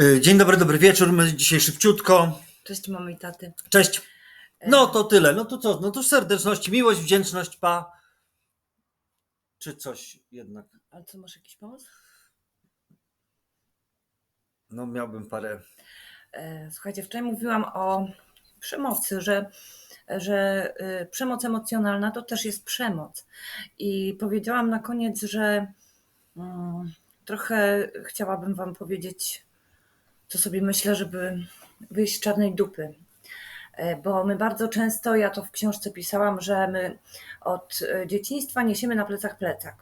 Y, Dzień dobry, dobry wieczór. My dzisiaj szybciutko. Cześć mamy i taty. Cześć. No to tyle. No to co? No to serdeczność, miłość, wdzięczność, pa. Czy coś jednak? A co, masz jakiś pomysł? No miałbym parę. E, Słuchajcie, wczoraj mówiłam o przemocy, że, że przemoc emocjonalna to też jest przemoc. I powiedziałam na koniec, że mm, trochę chciałabym Wam powiedzieć, co sobie myślę, żeby wyjść z czarnej dupy. E, Bo my bardzo często, ja to w książce pisałam, że my od e, dzieciństwa niesiemy na plecach plecak.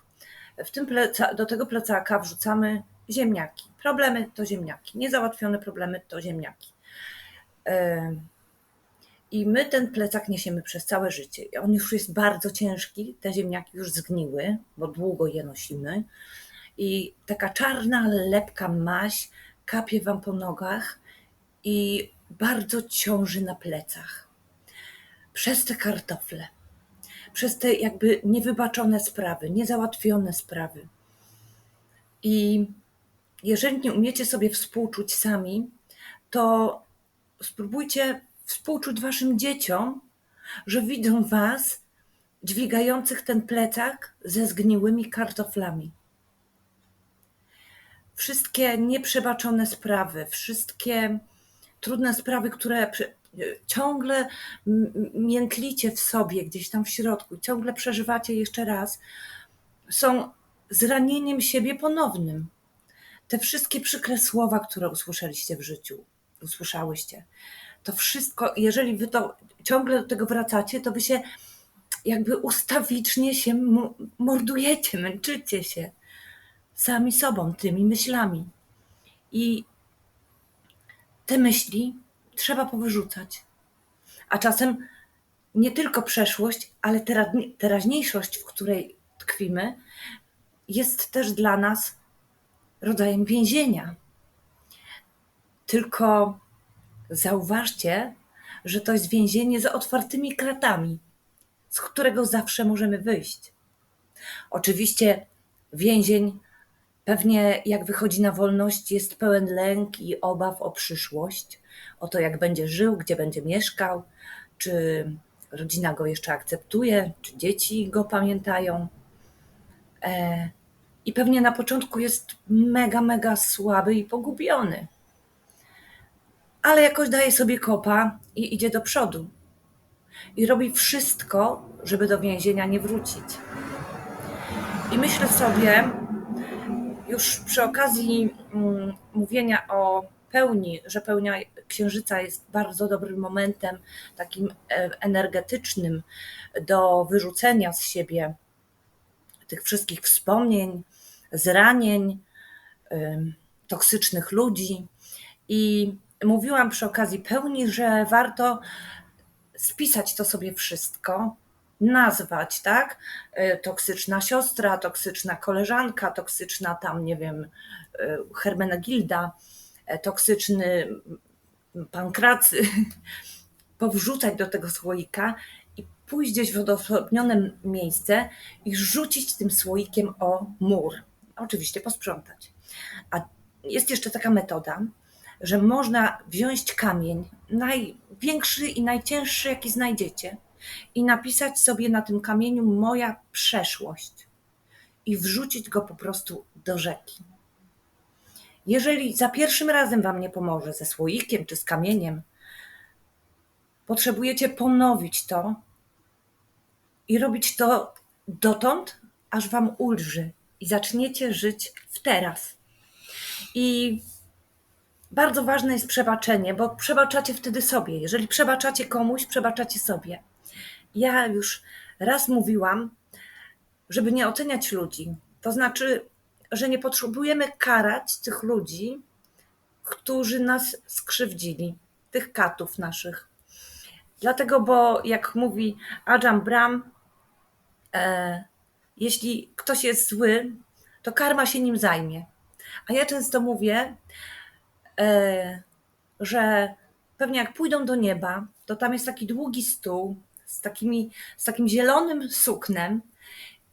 W tym pleca, do tego plecaka wrzucamy ziemniaki. Problemy to ziemniaki. Niezałatwione problemy to ziemniaki. E, I my ten plecak niesiemy przez całe życie. On już jest bardzo ciężki, te ziemniaki już zgniły, bo długo je nosimy. I taka czarna, lepka maś kapie wam po nogach i bardzo ciąży na plecach. Przez te kartofle, przez te jakby niewybaczone sprawy, niezałatwione sprawy. I jeżeli nie umiecie sobie współczuć sami, to spróbujcie współczuć waszym dzieciom, że widzą was dźwigających ten plecak ze zgniłymi kartoflami. Wszystkie nieprzebaczone sprawy, wszystkie trudne sprawy, które ciągle miętlicie w sobie gdzieś tam w środku, ciągle przeżywacie jeszcze raz, są zranieniem siebie ponownym. Te wszystkie przykre słowa, które usłyszeliście w życiu, usłyszałyście, to wszystko, jeżeli wy to ciągle do tego wracacie, to wy się jakby ustawicznie się mordujecie, męczycie się sami sobą, tymi myślami. I te myśli trzeba powyrzucać. A czasem nie tylko przeszłość, ale tera- teraźniejszość, w której tkwimy, jest też dla nas rodzajem więzienia. Tylko zauważcie, że to jest więzienie z otwartymi kratami, z którego zawsze możemy wyjść. Oczywiście więzień Pewnie jak wychodzi na wolność, jest pełen lęk i obaw o przyszłość, o to, jak będzie żył, gdzie będzie mieszkał, czy rodzina go jeszcze akceptuje, czy dzieci go pamiętają. E, I pewnie na początku jest mega, mega słaby i pogubiony. Ale jakoś daje sobie kopa i idzie do przodu. I robi wszystko, żeby do więzienia nie wrócić. I myślę sobie, już przy okazji mm, mówienia o pełni, że pełnia księżyca jest bardzo dobrym momentem, takim e, energetycznym do wyrzucenia z siebie tych wszystkich wspomnień, zranień, toksycznych ludzi. I mówiłam przy okazji pełni, że warto spisać to sobie wszystko, nazwać, tak? Y, Toksyczna siostra, toksyczna koleżanka, toksyczna tam, nie wiem, y, Hermenegilda, e, toksyczny pankracy, powrzucać do tego słoika i pójść gdzieś w odosobnione miejsce i rzucić tym słoikiem o mur. Oczywiście posprzątać. A jest jeszcze taka metoda, że można wziąć kamień, największy i najcięższy, jaki znajdziecie, i napisać sobie na tym kamieniu moja przeszłość i wrzucić go po prostu do rzeki. Jeżeli za pierwszym razem Wam nie pomoże ze słoikiem czy z kamieniem, potrzebujecie ponowić to i robić to dotąd, aż Wam ulży i zaczniecie żyć w teraz. I bardzo ważne jest przebaczenie, bo przebaczacie wtedy sobie. Jeżeli przebaczacie komuś, przebaczacie sobie. Ja już raz mówiłam, żeby nie oceniać ludzi. To znaczy, że nie potrzebujemy karać tych ludzi, którzy nas skrzywdzili, tych katów naszych. Dlatego, bo jak mówi Ajahn Brahm, e, jeśli ktoś jest zły, to karma się nim zajmie. A ja często mówię, e, że pewnie jak pójdą do nieba, to tam jest taki długi stół z, takimi, z takim zielonym suknem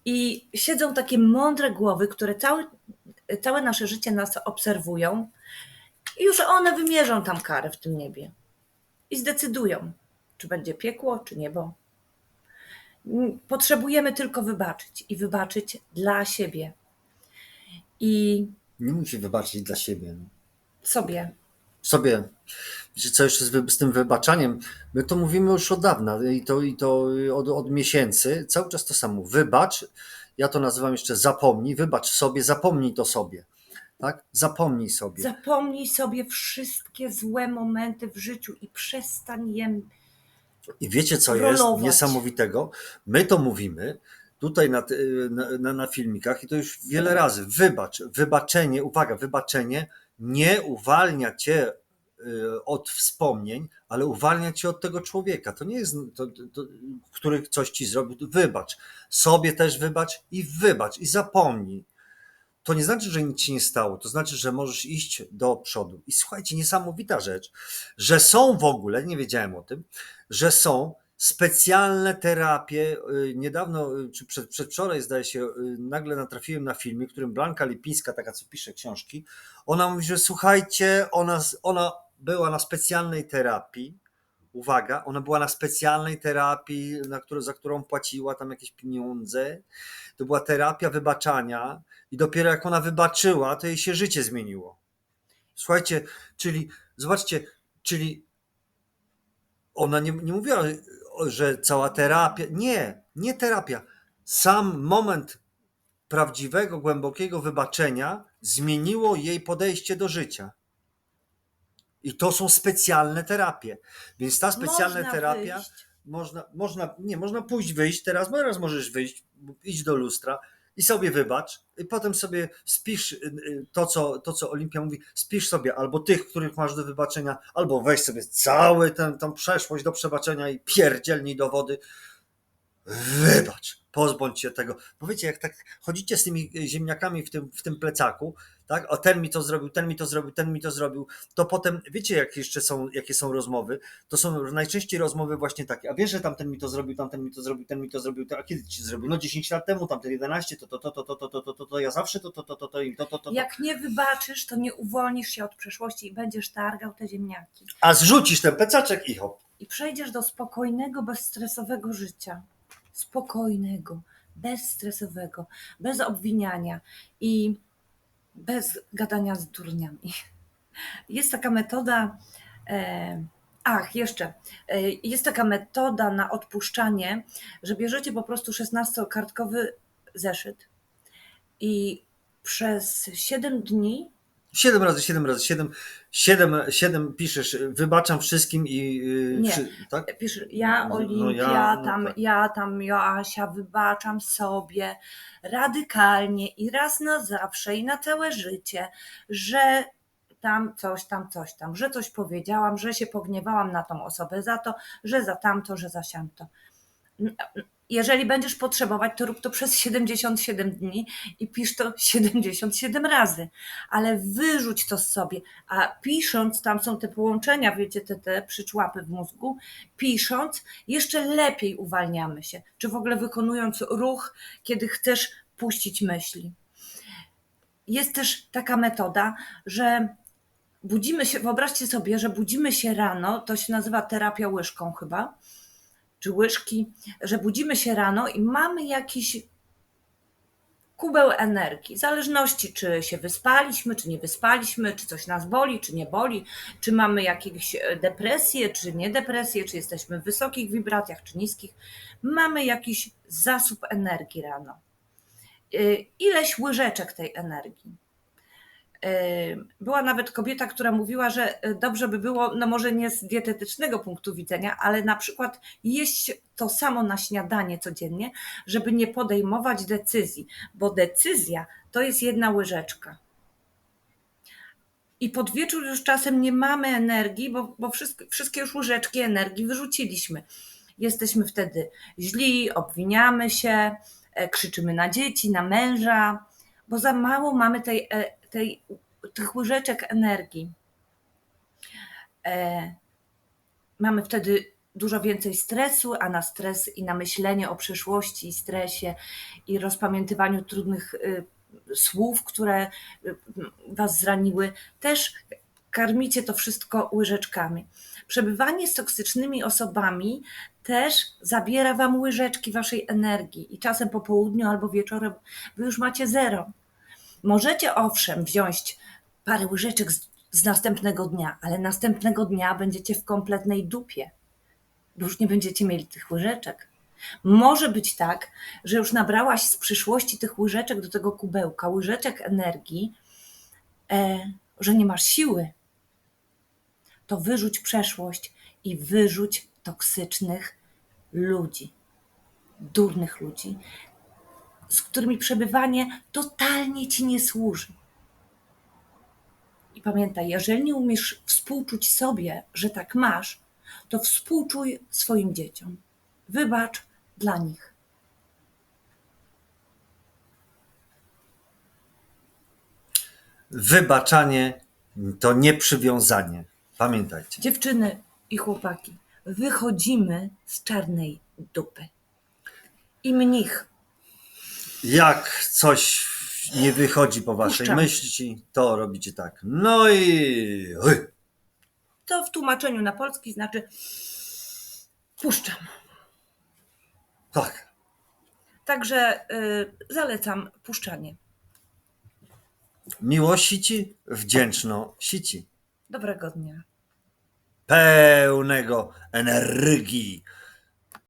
i siedzą takie mądre głowy, które cały, całe nasze życie nas obserwują I już one wymierzą tam karę w tym niebie. I zdecydują, czy będzie piekło, czy niebo. Potrzebujemy tylko wybaczyć i wybaczyć dla siebie. I Nie musi wybaczyć dla siebie. sobie. Sobie, wiecie co jeszcze z, z tym wybaczaniem, my to mówimy już od dawna i to, i to od, od miesięcy, cały czas to samo. Wybacz, ja to nazywam jeszcze zapomnij, wybacz sobie, zapomnij to sobie. Tak? Zapomnij sobie. Zapomnij sobie wszystkie złe momenty w życiu i przestań je I wiecie, co jest Rolować. niesamowitego? My to mówimy tutaj na, na, na filmikach i to już wiele razy. Wybacz, wybaczenie, uwaga, wybaczenie nie uwalnia cię y, od wspomnień, ale uwalnia cię od tego człowieka. To nie jest, to, to, który coś ci zrobił. Wybacz. Sobie też wybacz i wybacz i zapomnij. To nie znaczy, że nic ci nie stało. To znaczy, że możesz iść do przodu. I słuchajcie, niesamowita rzecz, że są w ogóle, nie wiedziałem o tym, że są specjalne terapie. Y, Niedawno, y, czy przed, przedwczoraj zdaje się, y, nagle natrafiłem na filmie, w którym Blanka Lipińska, taka co pisze książki, ona mówi, że słuchajcie, ona, ona była na specjalnej terapii. Uwaga, ona była na specjalnej terapii, na za którą płaciła tam jakieś pieniądze. To była terapia wybaczania, i dopiero jak ona wybaczyła, to jej się życie zmieniło. Słuchajcie, czyli zobaczcie, czyli ona nie, nie mówiła, że cała terapia. Nie, nie terapia. Sam moment prawdziwego, głębokiego wybaczenia zmieniło jej podejście do życia. I to są specjalne terapie. Więc ta specjalna Można terapia wyjść. można, można, nie, można pójść, wyjść teraz, teraz możesz wyjść, idź do lustra i sobie wybacz, i potem sobie spisz y, y, to, co, to, co Olimpia mówi, spisz sobie albo tych, których masz do wybaczenia, albo weź sobie cały ten, przeszłość do przebaczenia i pierdzielnij do wody. Wybacz, pozbądź się tego. Bo wiecie, jak tak chodzicie z tymi ziemniakami w tym, w tym plecaku, tak? O ten mi to zrobił, ten mi to zrobił, ten mi to zrobił, to potem wiecie, jak jeszcze są, jakie są rozmowy? To są najczęściej rozmowy właśnie takie, a wiesz, że tamten mi to zrobił, tamten mi to zrobił, ten mi to zrobił, a kiedy ci zrobił? No 10 lat temu, tamten 11, to to, to, to, to, to, to, to, to, to ja zawsze to, to, to, to, to i to, to, to, to. Jak nie wybaczysz, to nie uwolnisz się od przeszłości i będziesz targał te ziemniaki. A zrzucisz ten plecaczek i hop. I przejdziesz do spokojnego, bezstresowego życia. Spokojnego, bezstresowego, bez obwiniania i bez gadania z durniami. Jest taka metoda. E, ach, jeszcze. E, jest taka metoda na odpuszczanie, że bierzecie po prostu 16-kartkowy zeszyt i przez 7 dni 7 razy 7 razy 7, 7, 7 piszesz, wybaczam wszystkim i. yy, Nie. wszy- tak? Pisz, ja No, Olimpia, no ja, no tam, tak. ja tam Joasia wybaczam sobie radykalnie i raz na zawsze i na całe życie, że tam coś, tam coś tam, że coś powiedziałam, że się pogniewałam na tą osobę za to, że za tamto, że za siamto. Jeżeli będziesz potrzebować, to rób to przez 77 dni i pisz to 77 razy, ale wyrzuć to z sobie. A pisząc, tam są te połączenia, wiecie, te, te przyczłapy w mózgu, pisząc, jeszcze lepiej uwalniamy się, czy w ogóle wykonując ruch, kiedy chcesz puścić myśli. Jest też taka metoda, że budzimy się, wyobraźcie sobie, że budzimy się rano, to się nazywa terapia łyżką chyba, czy łyżki, że budzimy się rano i mamy jakiś kubeł energii, w zależności czy się wyspaliśmy, czy nie wyspaliśmy, czy coś nas boli, czy nie boli, czy mamy jakieś e, depresje, czy nie depresje, czy jesteśmy w wysokich wibracjach, czy niskich. Mamy jakiś zasób energii rano. Y, Ileś łyżeczek tej energii. Y, Była nawet kobieta, która mówiła, że y, dobrze by było, no może nie z dietetycznego punktu widzenia, ale na przykład jeść to samo na śniadanie codziennie, żeby nie podejmować decyzji, bo decyzja to jest jedna łyżeczka. I pod wieczór już czasem nie mamy energii, bo, bo wszystkie, wszystkie już łyżeczki energii wyrzuciliśmy. Jesteśmy wtedy źli, obwiniamy się, e, krzyczymy na dzieci, na męża, bo za mało mamy tej, e, tej, tych łyżeczek energii. E, mamy wtedy dużo więcej stresu, a na stres i na myślenie o przyszłości i stresie i rozpamiętywaniu trudnych y, słów, które y, Was zraniły, też karmicie to wszystko łyżeczkami. Przebywanie z toksycznymi osobami też zabiera wam łyżeczki waszej energii i czasem po południu albo wieczorem wy już macie zero. Możecie owszem wziąć parę łyżeczek z, z następnego dnia, ale następnego dnia będziecie w kompletnej dupie, już nie będziecie mieli tych łyżeczek. Może być tak, że już nabrałaś z przyszłości tych łyżeczek do tego kubełka, łyżeczek energii, e, że nie masz siły. To wyrzuć przeszłość i wyrzuć toksycznych ludzi, durnych ludzi, z którymi przebywanie totalnie ci nie służy. I pamiętaj, jeżeli nie umiesz współczuć sobie, że tak masz, to współczuj swoim dzieciom. Wybacz dla nich. Wybaczanie to nie przywiązanie. Pamiętajcie. Dziewczyny i chłopaki, wychodzimy z czarnej dupy. I mnich, Jak coś nie wychodzi po waszej Puszczam. myśli, to robicie tak. No i. Hy. to w tłumaczeniu na polski znaczy puszczam. Tak. Także y, zalecam puszczanie. Miłości ci, wdzięczności ci. Dobrego dnia. Pełnego energii